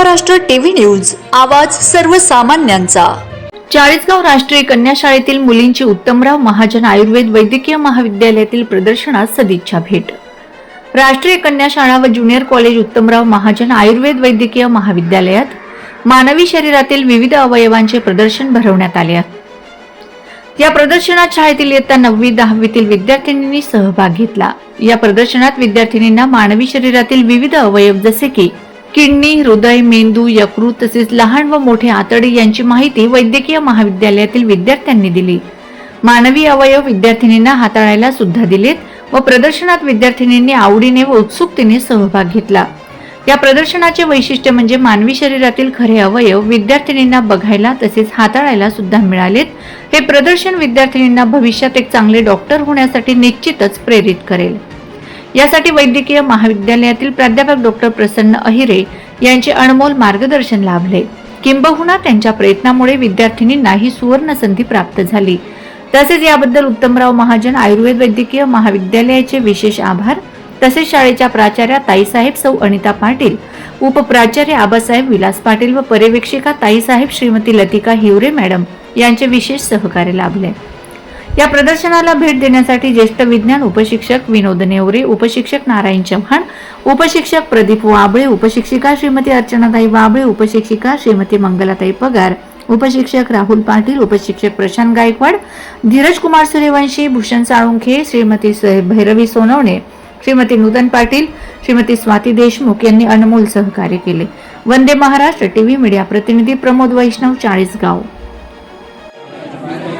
Maharashtra TV news आवाज सर्वसामान्यांचा. चाळीसगाव राष्ट्रीय कन्या शाळेतील मुलींची उत्तमराव महाजन आयुर्वेद वैद्यकीय महाविद्यालयातील प्रदर्शनास सदिच्छा भेट. राष्ट्रीय कन्या शाळा व ज्युनियर कॉलेज उत्तमराव महाजन आयुर्वेद वैद्यकीय महाविद्यालयात मानवी शरीरातील विविध अवयवांचे प्रदर्शन भरवण्यात आले. आहे या प्रदर्शनात शाळेतील इयत्ता नववी दहावीतील विद्यार्थिनींनी सहभाग घेतला. या प्रदर्शनात विद्यार्थिनींना मानवी शरीरातील विविध अवयव जसे की किडनी हृदय मेंदू यकृत तसेच लहान व मोठे आतडे यांची माहिती वैद्यकीय महाविद्यालयातील विद्यार्थ्यांनी दिली. मानवी अवयव विद्यार्थिनींना हाताळायला सुद्धा दिलेत व प्रदर्शनात विद्यार्थिनींनी आवडीने व उत्सुकतेने सहभाग घेतला. या प्रदर्शनाचे वैशिष्ट्य म्हणजे मानवी शरीरातील खरे अवयव विद्यार्थिनींना बघायला तसेच हाताळायला सुद्धा मिळालेत. हे प्रदर्शन विद्यार्थिनींना भविष्यात एक चांगले डॉक्टर होण्यासाठी निश्चितच प्रेरित करेल. यासाठी वैद्यकीय महाविद्यालयातील प्राध्यापक डॉक्टर प्रसन्न अहिरे यांचे अनमोल मार्गदर्शन लाभले. किंबहुना त्यांच्या प्रयत्नामुळे विद्यार्थिनींना ही सुवर्ण संधी प्राप्त झाली. तसेच याबद्दल उत्तमराव महाजन आयुर्वेद वैद्यकीय महाविद्यालयाचे विशेष आभार. तसेच शाळेच्या प्राचार्या ताईसाहेब सौ अनिता पाटील उपप्राचार्य आबासाहेब विलास पाटील व पर्यवेक्षिका ताईसाहेब श्रीमती लतिका हिवरे मॅडम यांचे विशेष सहकार्य लाभले. या प्रदर्शनाला भेट देण्यासाठी ज्येष्ठ विज्ञान उपशिक्षक विनोद नेवरे उपशिक्षक नारायण चव्हाण उपशिक्षक प्रदीप वाबळे उपशिक्षिका श्रीमती अर्चनाताई वाबळे उपशिक्षिका श्रीमती मंगलाताई पगार उपशिक्षक राहुल पाटील उपशिक्षक प्रशांत गायकवाड धीरज कुमार सूर्यवंशी भूषण साळुंखे श्रीमती स- भैरवी सोनवणे श्रीमती नूतन पाटील श्रीमती स्वाती देशमुख यांनी अनमोल सहकार्य केले. वंदे महाराष्ट्र टीव्ही मीडिया प्रतिनिधी प्रमोद वैष्णव चाळीसगाव.